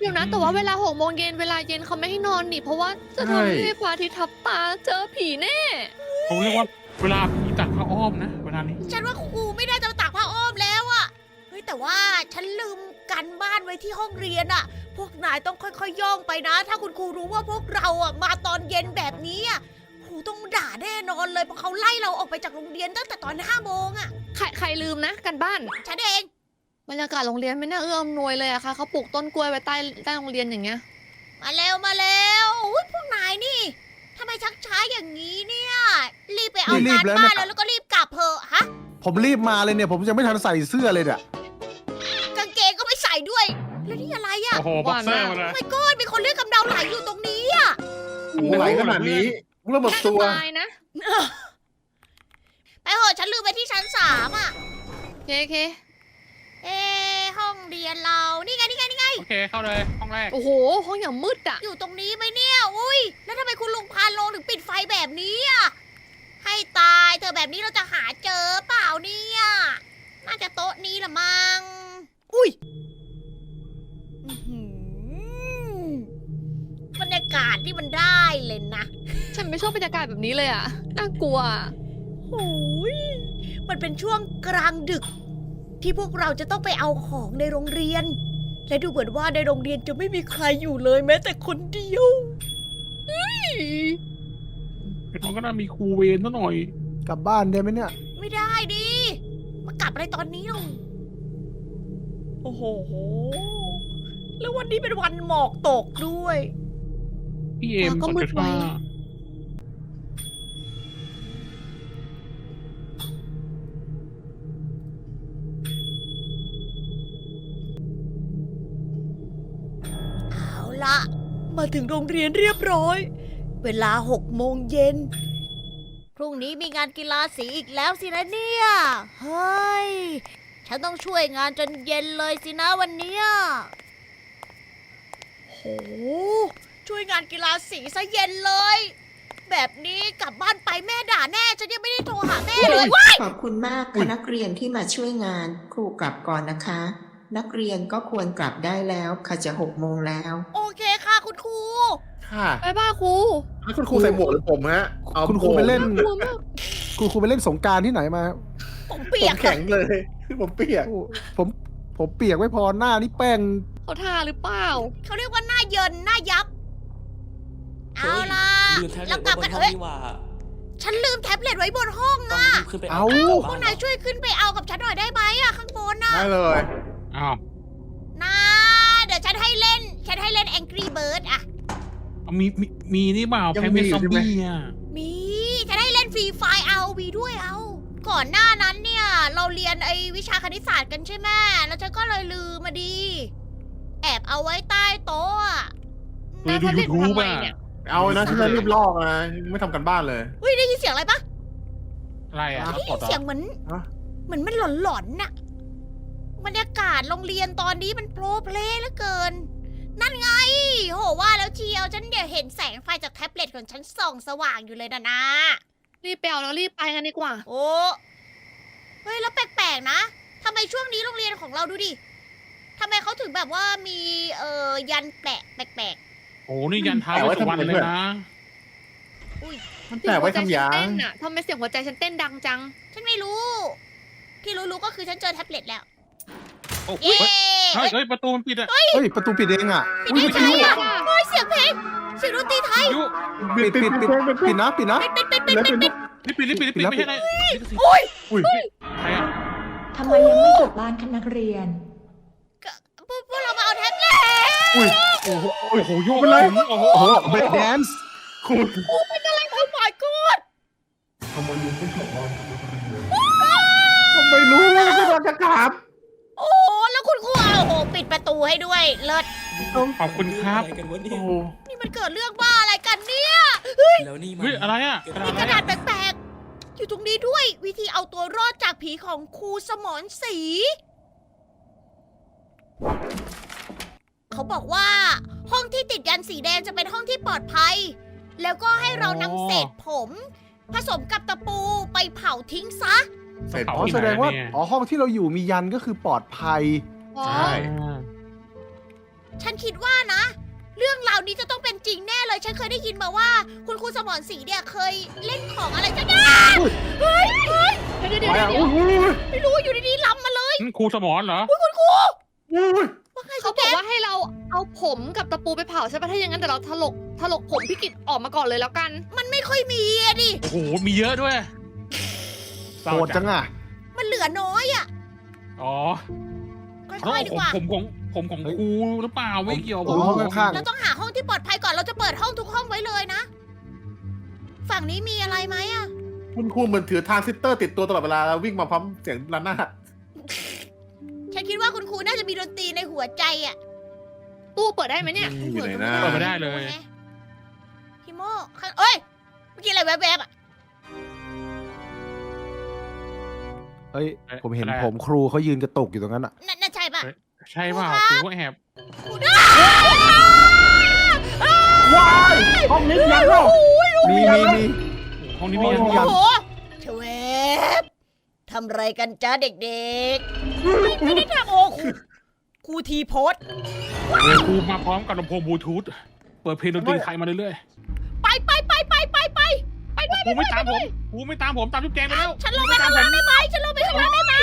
เดี๋ยวนะแต่ว่าเวลาหกโมงเย็นเวลาเย็นเขาไม่ให้นอนนี่ เพราะว่าจะใช่ทำให้พระอาทิตย์ทับตาเจอผีแน่ผมเรียกว่าเวลาผีตักผ้าอ้อมนะเวลานี้ฉันว่าครูไม่น่าจะมาตากผ้าอ้อมแล้วอะเฮ้ยแต่ว่าฉันลืมกันบ้านไว้ที่ห้องเรียนอะพวกนายต้องค่อยๆย่องไปนะ ถ้าคุณครูรู้ว่าพวกเราอะมาตอนเย็นแบบนี้อะครูต้องด่าแน่นอนเลยเพราะเขาไล่เราออกไปจากโรงเรียนตั้งแต่ตอนห้าโมงอะใครใครลืมนะกันบ้าน ฉันเอง บรรยากาศโรงเรียนไม่น่าเอื้ออำนวยเลยอะค่ะเขาปลูกต้นกล้วยไว้ใต้ใต้โรงเรียนอย่างเงี้ย มาเร็วมาเร็วอุ๊ยพวกนายนี่ทำไมชักช้าอย่างนี้เนี่ยรีบไปเอารีงาบนแล้วบ้านเนี่ยแล้วแล้วก็รีบกลับเพอะฮะผมรีบมาเลยเนี่ย ผมยังไม่ทันใส่เสื้อเลยเนี่ยกางเกงก็ไม่ใส่ด้วย แล้วนี่อะไรอะโอ้โหบ็อกเซอร์มาเลยไม่ก้อนมีคนเลือดกำเดาไหลอยู่ตรงนี้อะโอ้โหไหลขนาดนี้ระเบิดน่าตัวตายนะไปเหอะฉันลืมไปที่ชั้นสามอะโอเคโอเค เอ๊ะห้องเรียนเรา นี่ไงนี่ไงนี่ไง โอเคเข้าเลยห้องแรกโอ้โห ห้องอย่างมืดอะอยู่ตรงนี้ไหมเนี่ย อุ้ย แล้วทำไมคุณลุงพานโลงถึงปิดไฟแบบนี้อะให้ตายเธอแบบนี้เราจะหาเจอเปล่าเนี่ย น่าจะโต๊ะนี้ละมั้ง อุ้ยอื้อหือบรรยากาศที่มันได้เลยนะ ฉันไม่ชอบบรรยากาศแบบนี้เลยอะน่ากลัวอะโอ้ยมันเป็นช่วงกลางดึก ที่พวกเราจะต้องไปเอาของในโรงเรียน และดูเหมือนว่าในโรงเรียนจะไม่มีใครอยู่เลยแม้แต่คนเดียวเป็นมันก็น่ามีครูเวรซะหน่อย กลับบ้านได้ไหมเนี่ย ไม่ได้ดิ มากลับอะไรตอนนี้หรอโอ้โห แล้ววันนี้เป็นวันหมอกตกด้วย พี่เอ็มสนจะฆ่าเอา ถึงโรงเรียนเรียบร้อย เวลาหกโมงเย็น พรุ่งนี้มีงานกีฬาสีอีกแล้วสินะเนี่ย เฮ้ย ฉันต้องช่วยงานจนเย็นเลยสินะวันเนี้ยโห ช่วยงานกีฬาสีซะเย็นเลย แบบนี้กลับบ้านไปแม่ด่าแน่ ฉันยังไม่ได้โทรหาแม่เลยว้ายขอบคุณมากค่ะนักเรียนที่มาช่วยงานครูกลับก่อนนะคะ นักเรียนก็ควรกลับได้แล้วค่ะจะหกโมงแล้ว โอเคค่ะคุณครูค่ะไปบ้าครูให้คุณครูใส่หมวกหรือผมฮะ เอาคุณครูไปเล่น กลัวมากคุณครูไปเล่นสงกรารที่ไหนมาผมผเปียมกแข็งเลย ผมเปียกโอ้ผมผมเปียกไม่พอหน้านี่แป้ง เขาทาหรือเปล่า เขาเรียกว่าหน้าเยินหน้ายับ เอาล่ะ ลืมแท็บแล้เล็วตกลับไว้บกันนห้องเอ้ยนี่หว่าฉันลืมแท็บเล็ตไว้บนห้องต้องอะรีบขึ้นไปเอา เอากลับพวบ้ากนนายช่วยขึ้นไปเอากับฉันหน่อยได้ไหมอะข้างบนน่ะได้เลย อ้าว นะเดี๋ยวฉันให้เล่น ฉันให้เล่น Angry Bird อะเอามีมีมีนี่เปล่าแพมเมซอมบี้อะมีฉันให้เล่นฟรีไฟล์เอาวีด้วยเอา ก่อนหน้านั้นเนี่ย เราเรียนไอ้วิชาคณิตศาสตร์กันใช่ไหมแล้วฉันก็เลยลืมมาดี แอบเอาไว้ใต้โต๊ะอะเฮ้ยดูแท็บเล็ตยูทูบทำไมอะเนี่ยเอานะฉันจะรีบลอกนะไม่ทำกันบ้านเลยเฮ้ยได้ยินเสียงอะไรปะอะไรอะได้กยิดนเหรเสียองเหมือนฮะ เหมือนมันหลอนๆน่ะบรรยากาศโรงเรียนตอนนี้มันโปรเพลย์เหลือเกิน นั่นไง โหว่าแล้วเชียว ฉันเดี๋ยวเห็นแสงไฟจากแท็บเล็ตของฉันส่องสว่างอยู่เลยนะนะรีบไปเอาแล้วรีบไปกันดีกว่า โอ้เฮ้ยแล้วแปลกๆนะทำไมช่วงนี้โรงเรียนของเราดูดิทำไมเขาถึงแบบว่ามีเอ่อยันแปลกแปลก โอ้นี่ยันเท้าไว้สุวรรณเลยนะ มันแปลกไว้ทำยาเสียงหัวใจฉันงเต้นอะทำไมเสียงหัวใจฉันเต้นดังจัง ๆ ฉันไม่รู้ ที่รู้ๆก็คือฉันเจอแท็บเล็ตแล้ว โอ้เย้เฮ้ยเฮ้ยเฮ้ยประตูมันปิดอะเฮ้ยประตูปิดเองอะปิดได้ไงอะเฮ้ยเสียงเพลงเสียงดนตรีไทยยุปิดปิดปิดปิดนะปิดนะปิดปิดปิดปิดปิดปิดรีบปิดรีบปิดรีบปิดไม่ใช่ไรโอ้ยอุ้ยใครอะทำไมยังไม่กลับบ้านคะนักเรียน พวกพวกเรามาเอาแท็บเล็ตอุ้ยโอ้โหโอ้โหโยกเป็นไรโอ้โหโอ้โหเบรกแดนซ์คุณโอ้ my god ทำไมรู้ว่าจะโดนจะกลับโอ้แล้ว คุณครูเอาโอ้ปิดประตูให้ด้วย เลิศ ขอบคุณครับอะไรกันวะเนี่โอ้ยโหนี่มันเกิดเรื่องบ้าอะไรกันเนี่ยแล้วนี่มันเฮ้ย อะไรอะเกิดมีกระดาษแปลกๆ อยู่ตรงนี้ด้วย วิธีเอาตัวรอดจากผีของครูสมอนสี เขาบอกว่า ห้องที่ติดยันสีแดงจะเป็นห้องที่ปลอดภัย แล้วก็ให้เรานำเศษผม ผสมกับตะปูไปเผาทิ้งซะ เสร็จเผาอ๋อที่แสไหนดงว่า เนี่ยอ๋อ ห้องที่เราอยู่มียันก็คือปลอดภัย ใช่อ่าฉันคิดว่านะ เรื่องราวนี้จะต้องเป็นจริงแน่เลย ฉันเคยได้ยินมาว่า คุณครูสมรศรีเนี่ยเคยเล่นของอะไรสักอย่างเฮ้ยเฮ้ยเดี๋ยวเดี๋ยวไปเดี๋ยวอะเดี๋ยวอุ้ยไม่รู้อยู่ดีๆล้ำมาเลยครูสมอนเหรออุ้ยว่าไงเขาเขาบบออกกว่าให้เราเอาผมกับตะปูไปเผาใช่ปะถ้าอย่างนั้นเดี๋ยวเราถลกถลกผมพี่กิตออกมาก่อนเลยแล้วกัน มันไม่ค่อยมีอะดิ โอ้โห มีเยอะด้วยโหดจังอะมันเหลือน้อยอะอ๋อ ค่เขาอยเอาๆดีผมกว่า ผมของผมของครูหรือเปล่าไม่เกี่ยวผมห้องข้างเราต้องหาห้องที่ปลอดภัยก่อนเราจะเปิดห้องทุกห้องไว้เลยนะ ฝั่งนี้มีอะไรไหมอะคุณครูเหมือนถือทรานซิสเตอร์ติดตัวตลอดเวลาแล้ววิ่งมาพร้อมเสียงระนาดฉันคิดว่าคุณครูน่าจะมีดนตรีในหัวใจอะตู้เปิดได้ไหมเนี่ย อยู่ไหนนะเปิดไม่ได้เลยพี่โมข้างเอ้ยเมื่อกี้อะไรแวบๆอะเฮ้ย ผมเห็นอะไรอะผมครูเขายืนกระตุกอยู่ตรงนั้นอะนั่นน่ะใช่ปะใช่เปล่าครูก็แอบว้ายห้องนี้ยังเหรอมีมีมีห้องนี้มีโอ้ยัโหงโอ้โหเชเวบทำไรกันจ้าเด็กๆ ไม่ได้ทำโอ้ครูครูทีโพสต์ครูมาพร้อมกับลำโพงบลูทูธเปิดเพลงดนตรีไทยมาเรื่อยไๆครูไม่ตามผมครูไม่ตามผมตามทุกแจงไปแล้วฉันลงไปข้างล่างได้ไหมฉันลงไปข้างล่างได้ไหม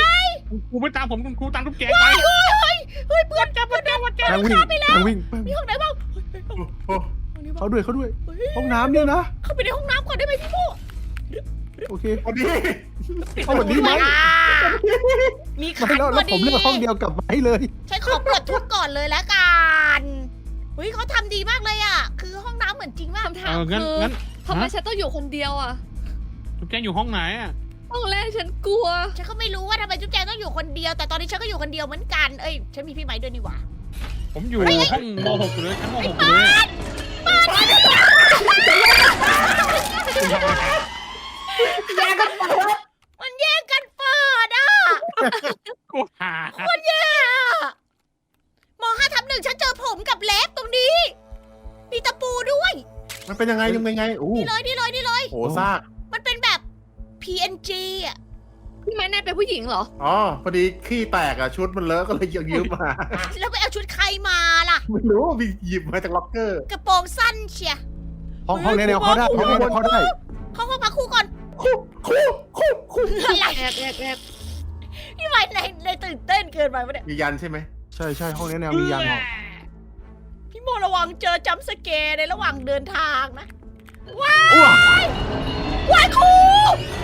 ครูไม่ตามผมครูตามทุกแจงไปเฮ้ยเฮ้ยเฮ้ยเพื่อนจับเพื่อนจับเพื่อนจับแป้งวิ่งแป้งวิ่งแป้งมีห้องไหนบ้างโอ้ห้องนี้บ้างเขาด้วยเขาด้วยเฮ้ยห้องน้ำเนี่ยนะ เข้าไปในห้องน้ำก่อนได้ไหมพี่โมโอเคพอดีเอาแบบนี้ไหมอ่ามีขัไม่นแล้วพแล้อวดีผมเลือกห้องเดียวกลับมาให้เลยฉันขอปลดทุกข์ก่อนเลยละกัน เฮ้ยเขาทำดีมากเลยอะ คือห้องน้ำเหมือนจริงมาก คำถาเอมองั้นคืองั้นทำไมฮะ ฉันต้องอยู่คนเดียวอะทุกแจงอยู่ห้องไหนอะห้องแรกฉันกลัว ฉันก็ไม่รู้ว่าทำไมจุ๊บแจงต้องอยู่คนเดียว แต่ตอนนี้ฉันก็อยู่คนเดียวเหมือนกัน เอ้ย ฉันมีพี่ไม้ด้วยนี่หว่า ผมอยู่ห้องม .6 อยู่เลยชั้นม .6 อยู่เลยคุณทำอะไรมันแย่งกันเปิดอะกูหาแย่อะมห้าทับหนึ่ง ฉันเจอผมกับเล็บตรงนี้ มีตะปูด้วยมันเป็นยังไงยังไงโอ้นี่เลยนี่เลยนี่เลยโหซากมันเป็นแบบ PNG อะพี่ไม้แน่เป็นผู้หญิงเหรอ อ๋อพอดีขี้แตกอะชุดมันเลอะก็เลยยืมมา แล้วไปเอาชุดใครมาล่ะไม่รู้มีหยิบมาจากล็อกเกอร์ กระโปรงสั้นเชียห้องห้องเนี้ยแนวเขาได้ห้องเนี้ยแนวเขาได้เข้าห้องพักครูก่อนคู่คู่คู่คู่อะไรแอบแอบแอบพี่ไม้ในในตื่นเต้นเกินไปปะเนี่ยมียันใช่ไหม ใช่ใช่ห้องเนี้ยแนวมียันเหรอพี่โมระวังเจอจัมป์สแกร์ในระหว่างเดินทางนะ ว้าอ้วกว้ายครู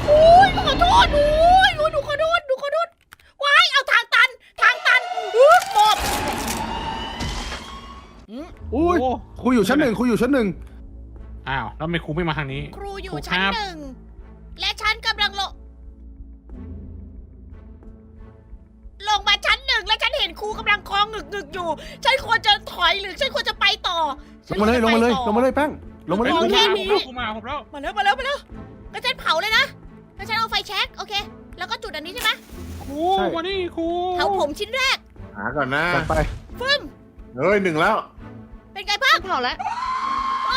อุ้ยขอโทษอุ้ยอุ้ยหนูขอโทษหนูขอโทษว้ายเอาทางตัน ทางตันอุ๊ยหมดอืมอุ้ยโอ้ ครูอยู่ชั้นหนึ่งครูอยู่ชั้นหนึ่งอ้าวแล้วทำไมครูไม่มาทางนี้ ครูอยู่ครูชั้นครับหนึ่ง ฉันควรจะถอยหรือฉันควรจะไปต่อลงมาเลยลงมาเลยลงมาเลยแป้งลงมาเลยโอลงเคมาเลยครูมาผมแล้วมาแล้วมาแล้วมาแล้วแล้วฉันเผาเลยนะแล้วฉันเอาไฟแช็กโอเค แล้วก็จุดอันนี้ใช่ไหมครูมานี่ครูเผาผมชิ้นแรก หาก่อนนะจัดไปฟึ่มเฮ้ยหนึ่งแล้ว เป็นไงบ้างเผาแล้วเอ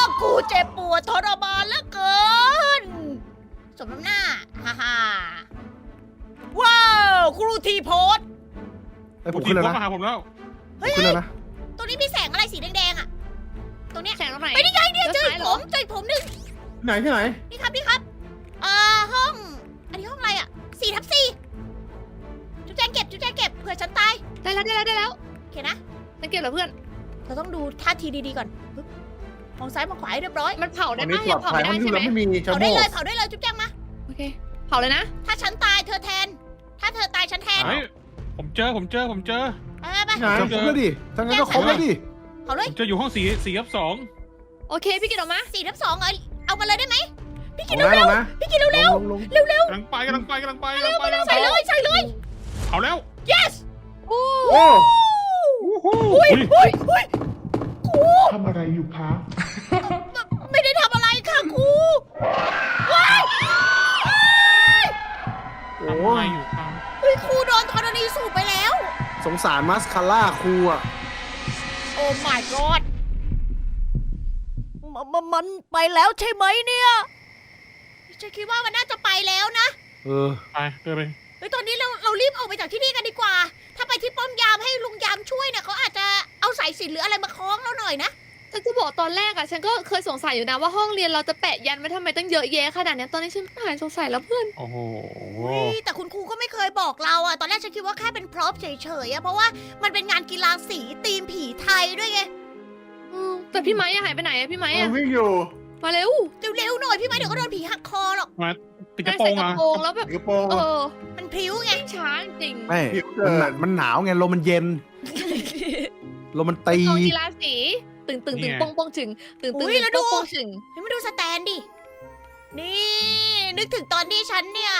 อกูเจ็บปวดทรมานเหลือเกิน สมน้ำหน้า ฮ่าฮ่าว้าว ครูทีโพสต์ไอ้ยคผรูมทีขึ้นแล้วเขานะมาหาผมแล้วผมขึ้นแล้วนะ ตรงนี้มีแสงอะไรสีแดงๆอะตรงเนี้ยแสงตรงไหนไอ้ยนี่ไงเนี่ยเจอซ้ายอีกเหรผอมเจออีกผมหนึ่งที่ไหนที่ไหน นี่ครับนี่ครับเอ่อห้อง อันนี้ห้องอะไรอะสี่ทับสี่จุ๊บแจงเก็บจุ๊บแจงเก็บเผื่อฉันตายได้แล้วได้แล้วได้แล้วโอเคนะ สังเกตเหรอเพื่อน เราต้องดูท่าทีดีๆก่อนปึ๊บมองซ้ายมองขวาให้เรียบร้อย มันเผาตได้อนนี้ปะปลยัองดเผาภัยไม่ห้ได้องที่ใช่ไหมเราไม่มีชาเผาโมได้เลยกเผาได้เลยจุ๊บแจงมา โอเค เผาเลยนะ ถ้าฉันตายเธอแทน ถ้าเธอตายฉันแทนเฮ้ย ผมเจอผมเจอผมเจอ ไปไปที่ไหนจะครบแล้วดิทั้างนั้นก็ครบแล้วดิเผาเลผยมเจออยู่ห้องสี่สี่กับสองโอเค พี่กิตออกมาสี่ทับสองเอาเอามาเลยได้ไหมพี่กินลงเร็วนะ ๆพี่กินเร็วลงลงๆเร็วกำลังไปกำลังไปกำลังไปกำลังไปกำลังๆไปใส่เลยใส่เลย เอาแล้ว yes โอ้อุ้ยอุ้ยอุ้ยครูทำอะไรอยู่คะ ไม่ได้ทำอะไรค่ะครูว้าย โอ้ทำอะไรอยู่ครับ เฮ้ยครูโดนธรณีสูบไปแล้ว สงสารมัสคาร่าครูอะโอ้ my god มมมันไปแล้วใช่ไหมเนี่ยฉันคิดว่ามันน่าจะไปแล้วนะเออ ไปเดินไปเฮ้ยตอนนี้เราเรารีบออกไปจากที่นี่กันดีกว่า ถ้าไปที่ป้อมยามให้ลุงยามช่วยเนี่ยเขาอาจจะ ตอนแรกอะฉันก็เคยสงสัยอยู่นะว่าห้องเรียนเราจะแปะยันไว้ทำไมตั้งเยอะแยะขนาดเนี้ยตอนนี้ฉันหายสงสัยแล้วเพื่อน โอ้โห อุ๊ยแต่คุณครูก็ไม่เคยบอกเราอะตอนแรกฉันคิดว่าแค่เป็นพร็อพเฉยๆอะเพราะว่ามันเป็นงานกีฬาสีธีมผีไทยด้วยไงอืมแต่พี่ไม้อะหายไปไหนอะพี่ไม้มัอะนวิ่งอยู่มาเร็วเร็วๆหน่อยพี่ไม้เดี๋ยวก็โดนผีหักคอหรอกมาติดกระโปรใส่งกระอะโปรงแล้วแบบ กระโปรงเออมันพริ้วไงช้าจริงไม่ผิวเกิมันหนานมันหนาวไงลมมันเย็นลมมันตี กองกีฬาสี ตึงตึงตึงปงปงถึงตึงตึงอุ๊ยตึงแล้วปดูงปงถึง เฮ้ยมาดูสแตนดิ นี่ นึกถึงตอนที่ฉันเนี่ย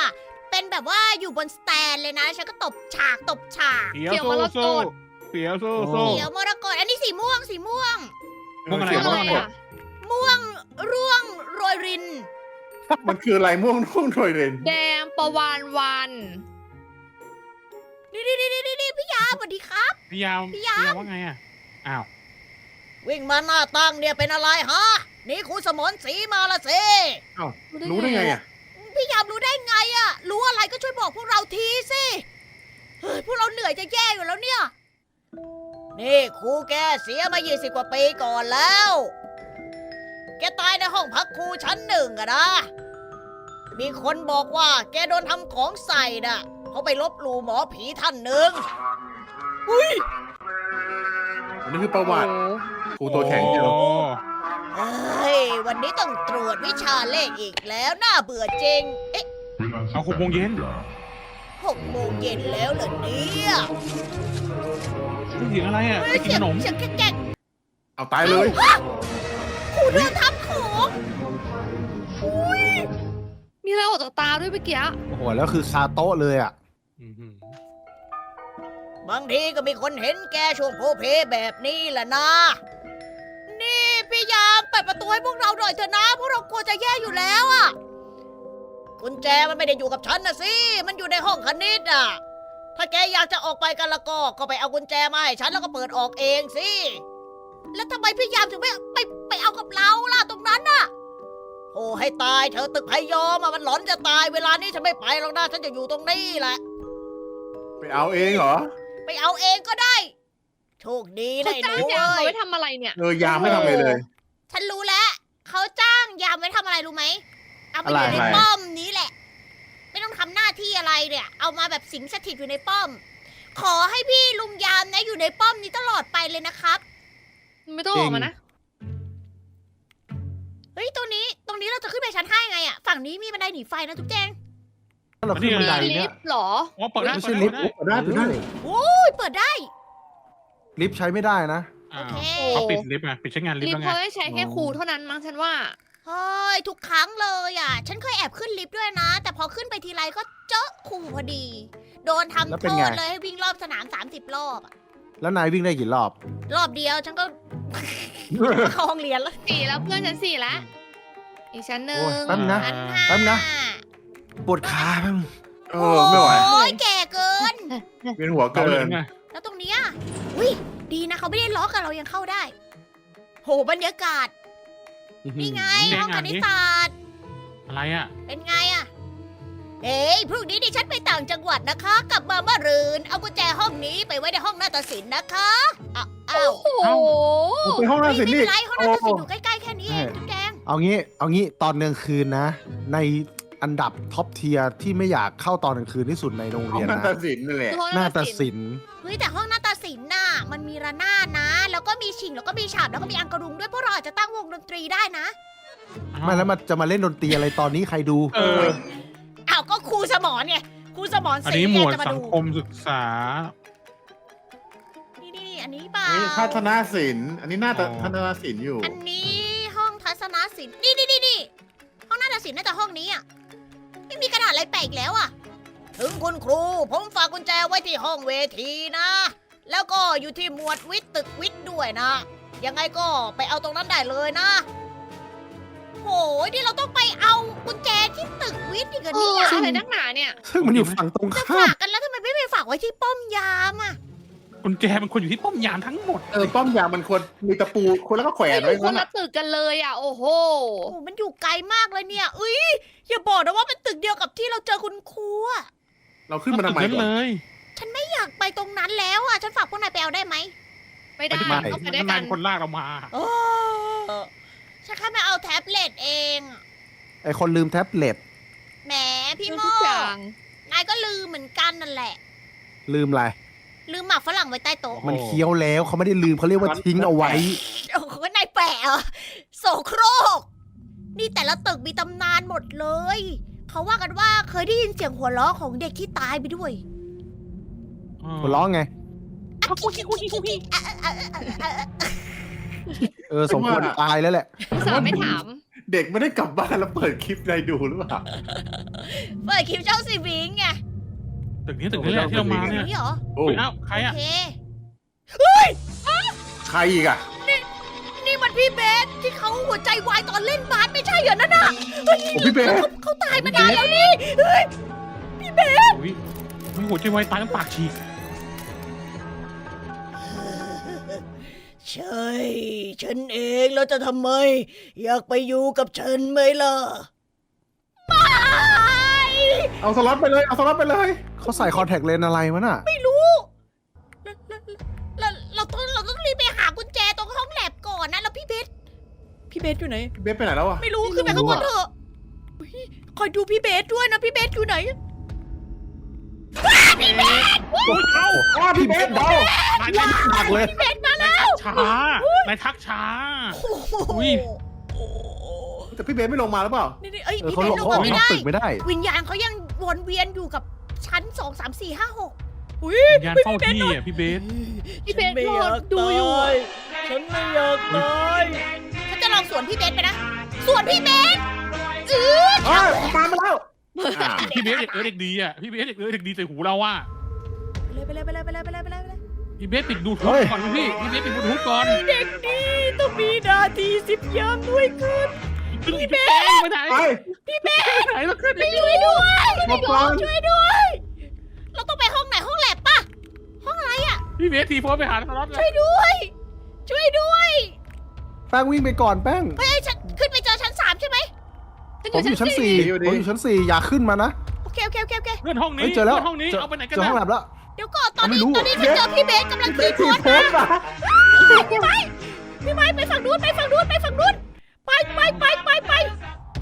เป็นแบบว่าอยู่บนสแตนเลยนะ ฉันก็ตบฉากตบฉากเปียวสู้สู้เปียวสู้สู้เขียวมรกตอันนี้สีม่วงสีม่วงม่วงอะไรเรื่องอะไรม่วงอะ ม่วงร่วงโรยริน มันคืออะไรม่วงม่วงโดยเรนแดงประวานวันนี่นี่นี่นี่นี่พี่ยามสวัสดีครับ พี่ยาวพี่พี่ยามยาวว่าไงอะอ้าว วิ่งมาหน้าตั้งเนี่ยเป็นอะไรฮะนี่ครูสมนสีมาละสิรู้ได้ไงอะพี่ยามรู้ได้ไงอะรู้อะไรก็ช่วยบอกพวกเราทีสิเฮ้ยพวกเราเหนื่อยจะแย่อยู่แล้วเนี่ย นี่ครูแกเสียมา 20 กว่าปีก่อนแล้ว แกตายในห้องพักครูชั้นหนึ่งอะนะ มีคนบอกว่าแกโดนทำของใส่น่ะเขาไปลบหลู่หมอผีท่านหนึ่งอันนี้คือประวัติ ครูตัวแข็งเชียวโอ้เฮ้ย วันนี้ต้องตรวจวิชาเลขอีกแล้วน่าเบื่อจริง เอ๊ะเอาหกโมงเย็นหกโมงเย็นแล้วเหรอเนี่ยเสียงอะไรอะเฮ้ไปยกินเสียขงนมเสียงแก๊กเอาตายเลย ๆครูโดนทำของอุ้ยมีอะไรออกจากตาด้วยเมื่อกี้ โอ้โหแล้วคือคาโต๊ะเลยอะ อื้อหือบางทีก็มีคนเห็นแกช่วงโพเพแบบนี้แหละนะ นี่พี่ยามเปิดประตูให้พวกเราหน่อยเถอะนะพวกเรากลัวจะแย่อยู่แล้วอะกุญแจมันไม่ได้อยู่กับฉันนะสิมันอยู่ในห้องคณิตอะถ้าแกอยากจะออกไปกันละก็ก็ไปเอากุญแจมาให้ฉันแล้วก็เปิดออกเองสิแล้วทำไมพี่ยามถึงไม่ไปไปเอากับเราล่ะตรงนั้นน่ะ โอ้ให้ตายเธอะตึกพยอมอะมันหลอนจะตายเวลานี้ฉันไม่ไปหรอกนะฉันจะอยู่ตรงนี้แหละ ไปเอาเองเหรอ ไปเอาเองก็ได้ โชคดีนะเขาไอ้หจ้างนูยามเอ้เขายไว้ทำอะไรเนี่ย เออยามไม่ทำอะไรเลย ฉันรู้แล้ว เขาจ้างยามไว้ทำอะไรรู้ไหม เอาไปอยู่ในอะไร ป้อมนี้แหละ ไม่ต้องทำหน้าที่อะไรเนี่ย เอามาแบบสิงสถิตอยู่ในป้อม ขอให้พี่ลุงยามนะอยู่ในป้อมนี้ตลอดไปเลยนะครับ ไม่ต้องออกมานะ เฮ้ยตรงนี้ ตรงนี้เราจะขึ้นไปชั้นห้ายังไงอะฝั่งนี้มีบันไดหนีไฟนะทุกแจงถ้าเราขึ้นบันไดมีลิเนี่ยฟต์เหรออ๋อเปิดได้ไม่เปิใช่ดลิได้ฟต์เปิดได้เปิดได้เปิดได้อุ้ยเปิดได้ ลิฟต์ใช้ไม่ได้นะ อ้าวโอเค เขาปิดลิฟต์ไงปิดใช้งานลิฟลิต์ฟแล้วต์ไง เขาให้ใช้แค่ครูเท่านั้นมั้งฉันว่า เฮ้ยทุกครั้งเลยอะ ฉันเคยแอบขึ้นลิฟต์ด้วยนะ แต่พอขึ้นไปทีไรก็เจอครูพอดี โดนแล้วทำเป็โทนไง ษเลยให้วิ่งรอบสนาม 30 รอบอะแล้วนายวิ่งได้กี่รอบ รอบเดียวฉันก็ เข้าห้องเรียนแล้วสี่แล้วเพื่อนฉันสี่แล้วอีกชั้นหนึ่โอ้งยแป๊บนะอันห้าแป๊บนะ ปวดขาแป๊บนึงเออไม่ไหวโอ้ยแก่เกิน เวียนหัวเกิเกินนไง อุ้ยดีนะเขาไม่ได้ล็อกกันเรายังเข้าได้ โหบรรยากาศนี่ไงห้องคณิตศาสตร์อะไรอะ เป็นไงอะเฮ้ยพรุ่งนี้ดิฉันไปต่างจังหวัดนะคะ กลับมาเมื่อรืน เอากุญแจห้องนี้ไปไว้ในห้องนาฏศิลป์นะคะอ้าวอ้าวโอ้โห ไปห้องน้ำสิไม่นี่ เป็นไรห้องนาฏศิลป์อยู่ใกล้ๆแค่นี้เองจุ๊บแจง เอางี้ เอางี้ตอนกลางคืนนะ ใน อันดับท็อปเทียร์ที่ไม่อยากเข้าตอนกลางคืนที่สุดในโรงห้องเรียนนานะฏศิลป์นั่นแหละนาฏศิลป์เฮ้ยแต่ห้องนาฏศิลป์น่ะมันมีระนาดนะ แล้วก็มีชิงแล้วก็มีฉาบแล้วก็มีอังกะรุงด้วยพวกเราอาจจะตั้งวงดนตรีได้นะไม่แล้วมันจะมาเล่นดนตรีอะไรตอนนี้ใครดูเออ อ้าวก็ครูสมอนไงครูสมอนอันสีนี้หมไงวดจะมาสังดูคมศึกษา นี่นี่อันนี้เปล่า นี่ทัศนศิลป์อันนี้น่าจะอ๋อ ทัศนศิลป์อยู่ อันนี้ห้องทัศนศิลป์นี่นี่นี่นี่ห้องนาฏศิลป์น่าจะห้องนี้อะ ไม่มีกระดาษอะไรแปะอีกแล้วอะ ถึงคุณครู ผมฝากกุญแจไว้ที่ห้องเวทีนะ แล้วก็อยู่ที่หมวดวิทย์ตึกวิทย์ด้วยนะ ยังไงก็ไปเอาตรงนั้นได้เลยนะโหยนี่เราต้องไปเอากุญแจที่ตึกวิทย์อีกเหรอเอเนี่อยอะไรนักหนาเนี่ย ซึ่งมันอยู่ฝั่งตรงจะข้าฝามกกันแล้วทำไมไม่ไปฝากไว้ที่ป้อมยามอะ กุญแจเป็นคนอยู่ที่ป้อมยามทั้งหมด เออป้อมยามมันควรมีตะปูควรแล้วก็แขวไม่นอไว้ยู่คนั่นนละน่ะตึกกันเลยอะ โอ้โห โอ้มันอยู่ไกลมากเลยเนี่ยเอ้ยอย่าบอกนะว่าเป็นตึกเดียวกับที่เราเจอคุณครูอะเราขึ้นมาทำไมตึกก่เลอนยฉันไม่อยากไปตรงนั้นแล้วอะ ฉันฝากพวกนายไปเอาได้ไหมไม่ได้ไม่ต้องไปได้ด้วยนากันนคนลากเรามาโอ้อะฉันแค่มาเอาแท็บเล็ตเองไอคนลืมแท็บเล็ตแหมพี่โมทุกอย่างนายก็ลืมเหมือนกันนั่นแหละ ลืมอะไร ลืมหมักฝรั่งไว้ใต้โต๊ะมันเคี้ยวแล้วเขาไม่ได้ลืมเขาเรียกว่าทิ้งเอาไว้ โอ้โหนายแปะเหรอโสโครก นี่แต่ละตึกมีตำนานหมดเลย เขาว่ากันว่าเคยได้ยินเสียงหัวเราะของเด็กที่ตายไปด้วยหัวเร้องไงเออสมควรตายแล้วแหละ อุตส่าห์ไม่ถาม เด็กไม่ได้กลับบ้านแล้วเปิดคลิปในดูหรือเปล่า เปิดคลิปเจ้าซีวิงไง ตึกนี้ตึกนี้แหละที่เรามาเนี่ยนี่เหรอโอ้เฮ้ยเอ้าใครโออะเคใครอีกอะนี่มันพี่เบสที่เขาหัวใจวายตอนเล่นบาสไม่ใช่เหรอนั่นน่ะเฮ้ยโอ้พี่เบสเขาเขาตายมานานแล้วนี่เฮ้ยอุ้ยไม่หัวใจวายตายต้องปากฉีกใช่ฉันเองแล้วจะทำไม อยากไปอยู่กับฉันไหมล่ะไม่ เอาสล็อตไปเลย เอาสล็อตไปเลย เขาใส่คอนแทคเลนส์อะไรมันอะ ไม่รู้เราเราเราต้องเราต้องรีบไปหากุญแจตรงห้องแลบก่อนนะแล้วพี่เบสพี่เบสอยู่ไหนพี่เบสไปไหนแล้วอะ ไม่รู้ขึ้นไปข้างบนเถอะเฮ้ยคอยดูพี่เบสด้วยนะพี่เบสอยู่ไหนอ้าวพี่เบสเดา นายทักหักเลย พี่เบสมาแล้วช้านายทักช้าอุ๊ย แต่พี่เบสไม่ลงมาหรือเปล่า นี่นี่เอ้ยเออพี่เขาเบลสงลงเขาอมาอกไม่นอกได้ ตึกไม่ได้ วิญญาณเขายังวนเวียนอยู่กับชั้นสองสามสี่ห้าหกอุ้ยยานเฝ้าที่อะพี่เบส พี่เบสรอดูอยู่ฉันไม่อยากตายฉันจะลองสวนพี่เบสไปนะ สวนพี่เบสเออเอ้ยตามมาแล้วอ่าพี่เบสเด็กเออเด็กดีอะพี่เบสเด็กเออเด็กดีใส่หูเราอะไปเลยไปเลยไปเลยไปเลยไปเลยไปเลย พี่เบสปิดดูทูเฮ้ธยก่อนพี่พี่เบสปิดดูทูธก่อน เด็กดีต้องมีหนาทีสิบยามด้วยกัน พี่เบสไปไหนไปพี่เบสไปไหนแล้วขึ้นช่วยด้วยหมดก่อนช่วยด้วย เราต้องไปห้องไหนห้องแลบปะห้องอะไรอะ พี่เบสทีโฟนไปหาสล็อตเลช่วยยด้วย ช่วยด้วยแป้งวิ่งไปก่อนแป้งเฮ้ยฉันขึ้นไปเจอชั้นสามใช่ไหมฉันอผมยู่อชั้นยู่ชั้นสี่สี่ผมอยู่ชั้นสี่อย่าขึ้นมานะโอเคโอเคโอเคโอเคเพื่อนห้องนี้เฮ้ยเจอแล้วพื่นห้องนี้เจอเอาไปไหนกันเจอนะห้องแลบแล้วเดี๋ยวก่อนตอนไม่นี้รู้ตอนนี้ฉันเจอพี่เบสกำลังพี่เบขี่สคทีนโพนะสต์มาพี่ไม้พี่ไม้ไปฝั่งนู้นไปฝั่งนู้นไปฝั่งนู้น ไปไปไปไปไป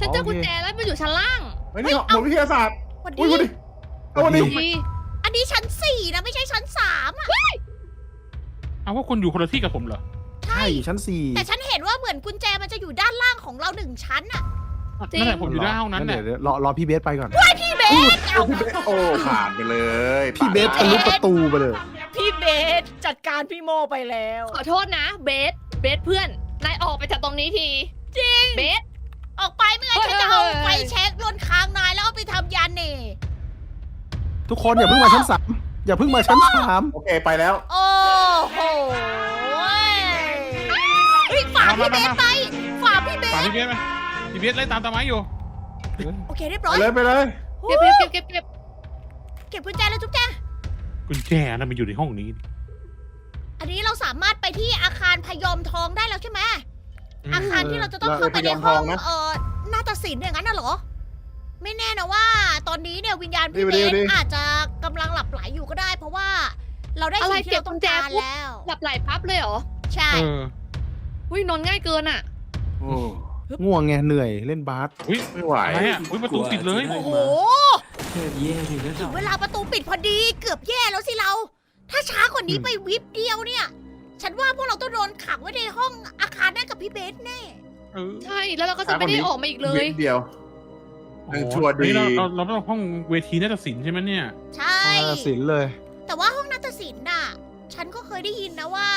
ฉันเจอกุญแจแล้วมันอยู่ชั้นล่าง เฮ้ยนี่หมดวิทยาศาสตร์วันอุ้ยนี้วันนี้เอาวันนี้ ดีอันนี้ชั้นสี่นะไม่ใช่ชั้นสามอะเอาว่าคนอยู่คนละที่กับผมเหรอ ใช่ ใช่อยู่ชั้นสี่แต่ฉันเห็นว่าเหมือนกุญแจมันจะอยู่ด้านล่างของเราหนึ่งชั้นอะนั่นแหละผมอยู่ด้านห้องนั้นเดี๋เนี่ยยวรอรอพี่เบสไปก่อน พี่เบสเอาพี่เบสโอ้ผ่านไปเลยพี่เบสทะลุประตูไปเลย พี่เบสจัดการพี่โมไปแล้ว ขอโทษนะ เบส เบสเพื่อน นายออกไปจากตรงนี้ที จริง เบส ออกไปไม่งั้นฉันจะเอาไฟแช็กลนคางนายแล้วเอาไปทำยาเน่ทุกคนอย่าเพิ่งมาชั้นสามอย่าเพิ่งมาชั้นสามโอเคไปแล้ว โอ้โหเฮ้ยฝากพี่เบสไปฝากพี่เบตามสพี่เบสไหมพี่เบสไล่ตามตามไม้อยู่ โอเคเรียบไปร้อยเลยไปเลย เก็บเก็บเก็บเก็บเก็บเก็บกุญแจแล้วจุ๊บแจงกุญแจน่ะมันอยู่ในห้องนี้ อันนี้เราสามารถไปที่อาคารพยอมทองได้แล้วใช่ไหม อาคารที่เราจะต้องเข้าไปในห้องเอ่อนาฏศิลป์อย่างนั้นน่ะเหรอ ไม่แน่นะว่า ตอนนี้เนี่ยวิญญาณพี่เบสอาจจะกำลังหลับไหลอยู่ก็ได้ เพราะว่าเราได้สิ่งที่เราต้องการแล้ว หลับไหลพับเลยเหรอใช่ เอออุ้ยนอนง่ายเกินอะ โอ้ง่วงไงเหนื่อยเล่นบาสอุ้ยไม่ไหว อะไรอะอุ้ยประตูปิดเลย โอ้โหแค่แย่เลยนะถึงเวลาประตูปิดพอดีเกือบแย่แล้วสิเรา ถ้าช้ากว่านี้ไปวิบเดียวเนี่ย ฉันว่าพวกเราต้องโดนขังไว้ในห้องอาคารนั่นกับพี่เบสแน่เออใช่แล้วเราก็จะไม่ได้ออกมาอีกเลยนิดเดียวโอ้ชัวร์ดีเฮ้ยเราเราเราต้องห้องเวทีนาฏศิลป์ใช่ไหมเนี่ย ใช่ อ่าศิลป์เลย แต่ว่าห้องนาฏศิลป์น่ะ ฉันก็เคยได้ยินนะว่า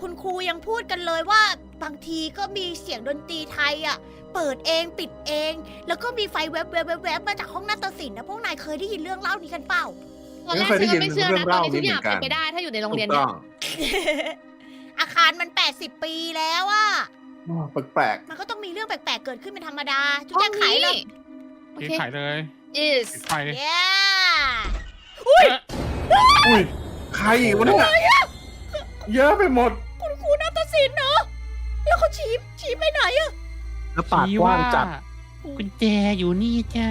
คุณครูยังพูดกันเลยว่าบางทีก็มีเสียงดนตรีไทยอะ เปิดเองปิดเอง แล้วก็มีไฟแวบแวบแวบแวบมาจากห้องนาฏศิลป์นะพวกนายเคยได้ยินเรื่องเล่านี้กันเปล่า ตอนแรกฉันก็ไม่เชื่อนะตอนนี้ทุกอย่างเป็นไปได้ถ้าอยู่ในโรงถูเรียนกเนี่ต้ยอง อาคารมัน 80 ปีแล้วอะอ้อแปลกมันก็ต้องมีเรื่องแปลกๆ เกิดขึ้นเป็นธรรมดาจุ๊ห้แจองงไขนี้เลย โอเกเค ขายเลย is ปิดไฟเย้เอ้ยๆอุ้ยใครอีกวะเนี่ยเยอะไปหมด คุณครูนาฏศิลป์เนาะแล้วเขาชี้ชี้ไปไหนอะแล้วปากกว้างจัด กุญแจอยู่นี่จ้า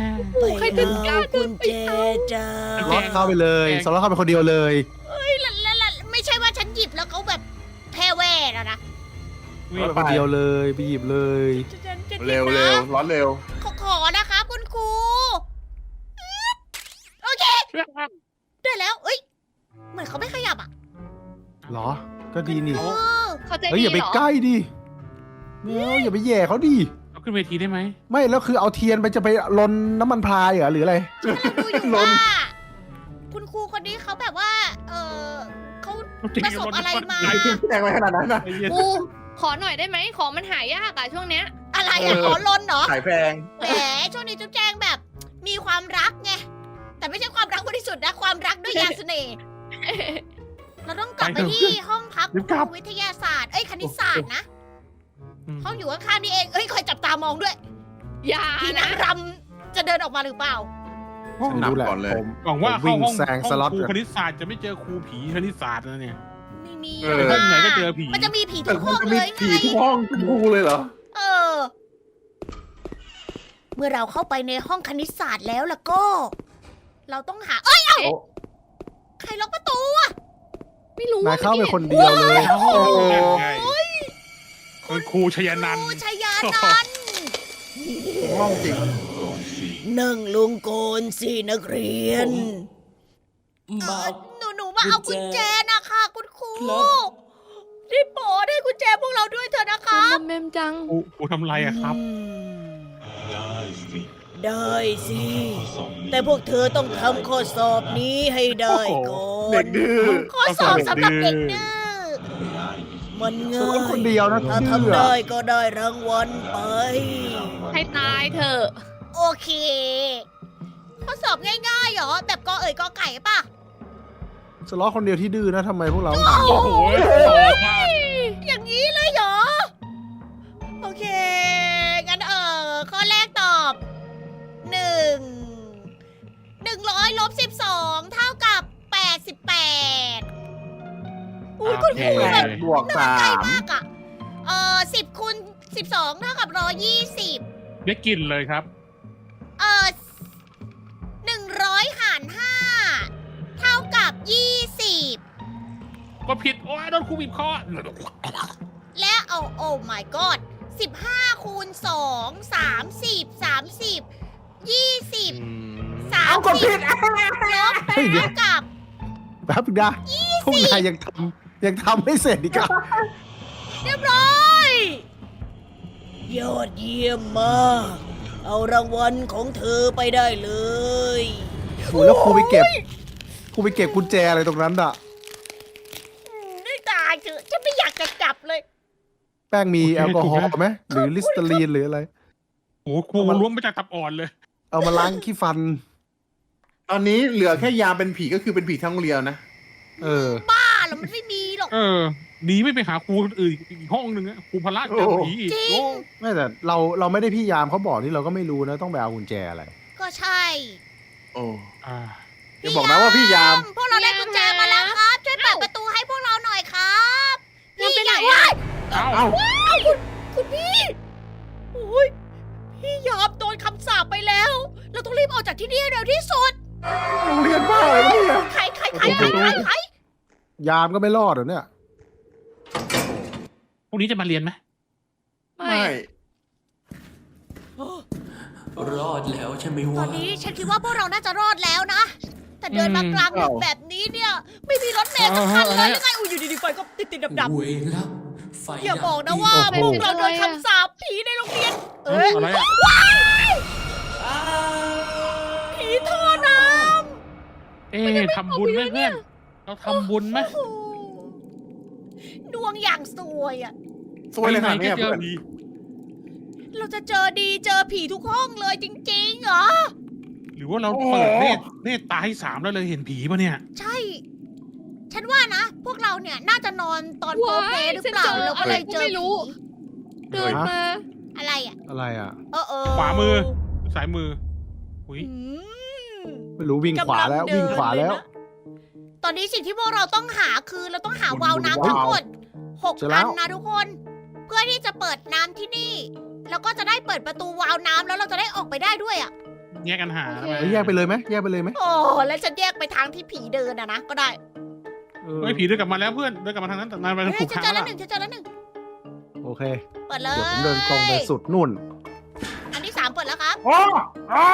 ใครจะกล้าเดินไปเอาจ้าล็อตเข้าไปเลยสล็อตเข้าไปคนเดียวเลย วิ่งไปคนเดียวเลยไปหยิบเลยฉันฉันฉันเร็วนะเร็วร้อนเร็วขอขอนะครับคุณครูอึ๊บโอเคได้แล้วเอ้ยเหมือนเขาไม่ขยับอะเหรอ ก็ดีนี่เออเขาใจเฮ้ยดีอย่าไปเหรอใกล้ดิเดี๋ยวอย่าไปแย่เขาดิเอาขึ้นเวทีได้ไหมไม่แล้วคือเอาเทียนไปจะไปลนน้ำมันพรายเหรอหรืออะไรกำลังดูอยู่ว่าคุณครูคนนี้เขาแบบว่า เออเขาประสบอะไรมาไหนเครื่องแจ้งไว้ขนาดนั้นนะไอ้เหี้ยปู ขอหน่อยได้ไหมของมันหายากอะช่วงเนี้ย อะไรอะเออ ขอลนเหรอขายแพง แหมช่วงนี้จุ๊บแจงแบบมีความรักไงแต่ไม่ใช่ความรักบริสุทธิ์นะความรักด้วยยาเสน่ห์เราต้องกลับไปที่ห้องพักรีบกลับ วิทยาศาสตร์เอ้ยคณิตศาสตร์นะห้องอยู่ข้างๆนี่เองเอ้ยคอยจับตามองด้วยอย่าพี่นะนางรำจะเดินออกมาหรือเปล่า ห้องฉันหนักรู้แหละก่อนเลย ผม หวังว่าผมวิ่เข้างห้องแซงสล็อตห้องครูก่อนคณิตศาสตร์จะไม่เจอครูผีคณิตศาสตร์นะเนี่ยไม่มีเออห้องไหนก็เจอผีมันจะมีผีแต่ทุกมัห้นองจะเลมียไงผีทุกห้องทุกครูเลยเหรอ เออ เมื่อเราเข้าไปในห้องคณิตศาสตร์แล้วล่ะก็ เราต้องหา เอ้ยเอ้าโอ้ ใครล็อกประตูไม่รู้นายว่าเข้าไปคนเดียวเลยโอ้โหโอ้คุณครูชยนันท์ครูชายานันท์ห้องจริงนั่งลงก่อนสินักเรียนมาหนูหนูมาเอากุญแจนะ คะคุณครูครับ รีบโปรดให้กุญแจพวกเราด้วยเถอะนะคะมอมแมมจังครูครูทำไรอะครับ ได้สิแต่พวกเธอต้องทำข้อสอบนี้ให้ได้ก่อนเด็กดื้อข้อสอบสำหรับเด็กดื้อมันสง่าล็อตคนยเดียวนะถ้าดื้อทำได้ก็ได้รางวัลไปให้ตายเถอะ โอเค ข้อสอบง่ายๆเหรอ แบบกอเอ่ยกอไก่ป่ะ สล็อตคนเดียวที่ดื้อนะทำไมพวกเราต้องทำโอ้โหอย่างนี้เลยเหรอ โอเค งั้นเออข้อแรกตอบหนึ่งหนึ่งร้อยลบสิบสองเท่ากับแปดสิบแปดอุ้ยคุณครูแปแบบดบวกสามมากอะเออสิบคูณสิบสองเท่ากับร้อยยี่สิบได้กลินเลยครับ ก็ผิด โอ้ยโดนครูบีบคอ และเอาโอ้ my god สิบห้าคูณสองสามสิบสามสิบยี่สิบสามเอากดสิผิบดลบเฮ้ยเดี๋ยว เท่ากับ แป๊บนึงนะพวกนายยังทำยังทำไม่เสร็จอีกอะเรียบร้อย ยอดเยี่ยมมาก เอารางวัลของเธอไปได้เลย โอ้แล้วครูไปเก็บครูไปเก็บกุญแจอะไรตรงนั้นอะ อืมได้ตายเถอะฉันไม่อยากจะกลับเลย แป้งมีแอลกอฮอล์ไหมหรือลิสเตอรีนหรืออะไร โอ้โหครูล้วงมาจากตับอ่อนเลย เอามาล้างขี้ฟัน ตอนนี้เหลือแค่ยามเป็นผีก็คือเป็นผีทั้งโรงเรียนนะ เออ บ้าเหรอมันไม่มีหรอก เออหนีไม่ไปหาครูอื่นอีกห้องหนึ่งอะครูพละเจอผีอีกจริง โอ้ไม่แต่เราเราไม่ได้พี่ยามเขาบอกนี่เราก็ไม่รู้นะต้องไปเอากุญแจอะไร ก็ใช่โอ้อ่าอย่าบอกนะว่าพี่ยาม พวกเราได้กุญแจมาแล้วครับ ช่วยเปิดประตูให้พวกเราหน่อยครับยามไปไหนว้าอะย เอ้าเอ้า ว้าวคุณคุณพี่โอ้ยพี่ยามโดนคำสาปไปแล้ว เราต้องรีบออกจากที่นี่ให้เร็วที่สุดโรงเรียนบ้าเลยวะเนี่ยใครใครใครใครใครใครยามก็ไม่รอดเหรอเนี่ย พรุ่งนี้จะมาเรียนไหมไม่ไม่รอดแล้วใช่ไหมตวะอนนี้ฉันคิดว่าพวกเราน่าจะรอดแล้วนะ แต่เดินมากลางดึกแบบนี้เนี่ย ไม่มีรถเมล์สักคันเลยหรือไงอุ้ยอยู่ดีๆไฟก็ติดติดดับดับเวรแล้ว ไฟๆอย่าบอกนะดัว่าโอ้พวโหกเราโดนคำสาปผีในโรงเรียน เอ๊ะอะไรอะอ้าวผีท่อน้เอ๊ะทำบุญไหมเพื่อน เราทำบุญไหมำโอ้โหดวงอย่างสวยอะ สวยเลยขนาดไปนี้ไหอะก็เจอเพื่อนผีเราจะเจอดีเจอผีทุกห้องเลยจริงๆเหรอ หรือว่าเราเปิดเนตรเนตรตาให้สามแล้วเลยเห็นผีปะเนี่ย ใช่ ฉันว่านะ พวกเราเนี่ยน่าจะนอนตอนโปรเพลย์หรือเปล่าว้ายเราก็เลยเจอฉันเจออะไรก็ไม่รู้ ผีเดินมา อะไรอะ อะไรอะ เออเออขวามือ สายมือ อุ้ย อืม ไม่รู้วิ่งขวาแล้วกำลังเดินวิ่งขวาแล้วเลยนะตอนนี้สิ่งที่พวกเราต้องหาคือเราต้องหาวาล์วน้ำทั้งหมดหกเจอแล้อัวนนะทุกคน เพื่อที่จะเปิดน้ำที่นี่ แล้วก็จะได้เปิดประตูวาล์วน้ำแล้วเราจะได้ออกไปได้ด้วยอะ แยกกันหาโอเค ทำไมเฮ้ยแยกไปเลยไหมแยกไปเลยไหม โอ้แล้วจะแยกไปทางที่ผีเดินอะนะก็ได้ เออเฮ้ยผีเดินกลับมาแล้วเพื่อนเดินกลับมาทางนั้นแต่นายไปทางเฮ้ถูยกฉันทางเจอแล้แล้ววหนึ่งฉันเจอแล้วหนึ่งโอเค เปิดเลยเดี๋ยวผมเดินตรงไปสุดนู่น อันที่สามเปิดแล้วครับอ๋ออ๋อ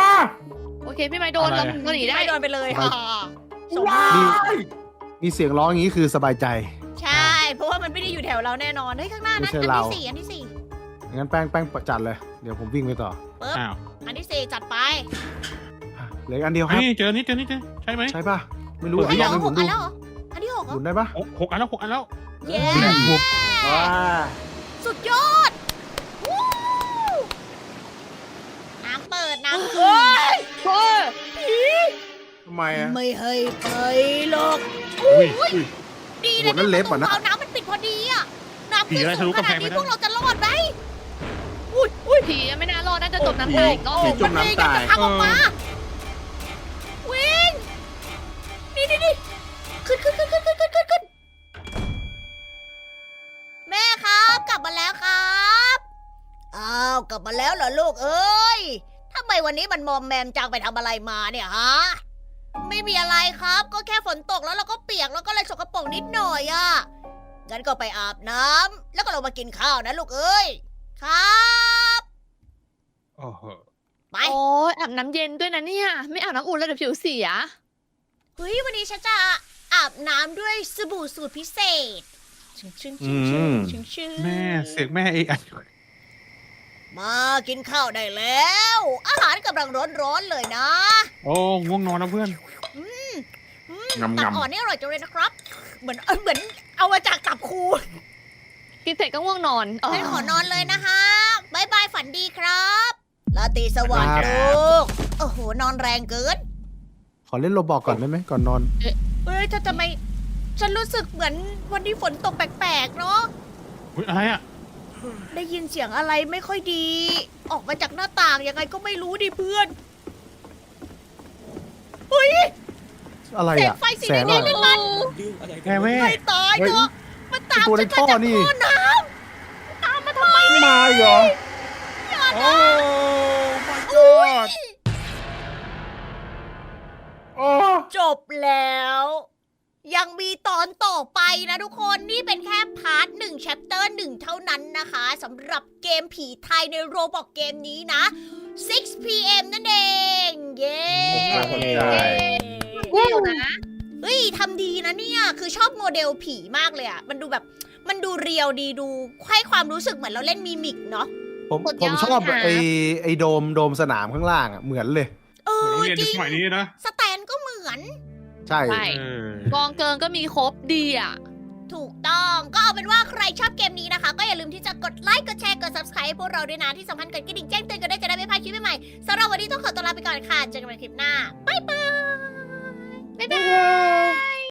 โอเคพี่ไม้โดนอะไรเราเราหนีได้ไม่โดนไปเลยไป ค่ะสมว้านี่ยมีเสียงร้องอย่างนี้คือสบายใจ ใช่ เพราะว่ามันไม่ได้อยู่แถวเราแน่นอนเฮ้ยข้างหน้าไม่นะใช่อันเรา ที่สี่อันที่สี่งั้นแป้งแป้งจัดเลย เดี๋ยวผมวิ่งไปต่อปึ๊บอ้าวอันที่สี่จัดไปอะเหลืออกอันเดียวคเฮ้รับยเจอนี่เจอนี่เจอใช่ไหม ใช่ป่ะ ไม่รู้เปิดอะเฮ้ยลเหองลืไปอหหมุนกอัดูนแล้วเหรออันที่ หมุนได้ปะหกอันแล้วหกอันแล้วเย้สุดยอดน้ำเปิดน้ำขึ้นโอ้ยผีทำไมอะ ไม่ให้ไปหรอกดีเลยนั่นเล็บอะนะน้ำมันติดพอดีอะน้ำผีอะไรทะลุสูงแพงดไปนี้พวกเราจะรอดไหมอุ้ยอุ้ยผีไม่น่ารอดน่าจะจมน้ำตายก็อผีจมน้ำตายทำออกมาวิ่งนี่นี่นี่ขึ้นขึ้นขึ้นขึ้น มาแล้วเหรอลูกเอ้ยทำไมวันนี้มันมอมแมมจังไปทำอะไรมาเนี่ยฮะ ไม่มีอะไรครับ ก็แค่ฝนตกแล้วเราก็เปียกแล้วก็เลยสกปรกนิดหน่อยอะงั้นก็ไปอาบน้ำแล้วก็ลงมากินข้าวนะลูกเอ้ย ครับ โอ้โหไป โอ้ยอาบน้ำเย็นด้วยนะเนี่ย ไม่อาบน้ำอุ่นแล้วเดี๋ยวผิวเสีย เฮ้ย วันนี้ฉันจะอาบน้ำด้วยสบู่สูตรพิเศษชึงชึงชึงชึงชึงชึงแม่เสียงแม่เองอัน มากินข้าวได้แล้ว อาหารกำลังร้อนๆเลยนะโอ้ง่วงนอนนะเพื่อนงำตับงำอ่อนนี่อร่อยจังเลยนะครับ เหมือนเอ้ยเหมือนเอามาจากตับครูกินเสร็จก็ง่วงนอนเอองั้นขอนอนเลยนะคะบายบายฝันดีครับลาตรีสวัสดิ์ครับลูกโอ้โหนอนแรงเกิน ขอเล่นโรบอกก่อนได้ไหมก่อนนอน เฮ้ยถ้าจะไม่ฉันรู้สึกเหมือนวันนี้ฝนตกแปลกๆเนาะ อุ้ยอะไรอะ ได้ยินเสียงอะไรไม่ค่อยดี ออกมาจากหน้าต่างยังไงก็ไม่รู้ดิเพื่อนเฮ้ยอะไรแสงอะไฟสีแสงแดอะไรงๆนั่นมันเรื่องอะไรกัแม่นแม่ ไม่ตายเถอะมันตามตัวในฉันมาท่อจากนี่ท่อน้ำตามมาทำไมเนี่ยมาอีกเหรอโอ้ my god โอ้ จบแล้ว ยังมีตอนต่อไปนะทุกคนนี่เป็นแค่พาร์ทหนึ่งแชปเตอร์หนึ่งเท่านั้นนะคะสำหรับเกมผีไทยในโรบอกเกมนี้นะ 6 p.m. นั่นเอง เย้ผมเข้าใจวิวนะเฮ้ยทำดีนะเนี่ย คือชอบโมเดลผีมากเลยอะมันดูแบบมันดูเรียวดีดูให้ความรู้สึกเหมือนเราเล่นมิมิกเนาะผมสุดผยอมดชอบค่ะไอ้ไอ้โดมโดมสนามข้างล่างอะเหมือนเลยเอเหมือนอโรงเรียนจในริงสมัยนี้นะสแตนก็เหมือน ใช่ ใช่เออกองเกินก็มีครบดีอะ ถูกต้องก็เอาเป็นว่าใครชอบเกมนี้นะคะ ก็อย่าลืมที่จะกดไลค์กดแชร์กด subscribe ให้พวกเราด้วยนะที่สำคัญกดกระดิ่งแจ้งเตือนกันด้วยจะได้ไม่พลาดคลิปใหม่ๆสำหรับวันนี้ต้องขอตัวลาไปก่อนค่ะเจอกันใหม่คลิปหน้าบ๊ายบายบ๊ายบาย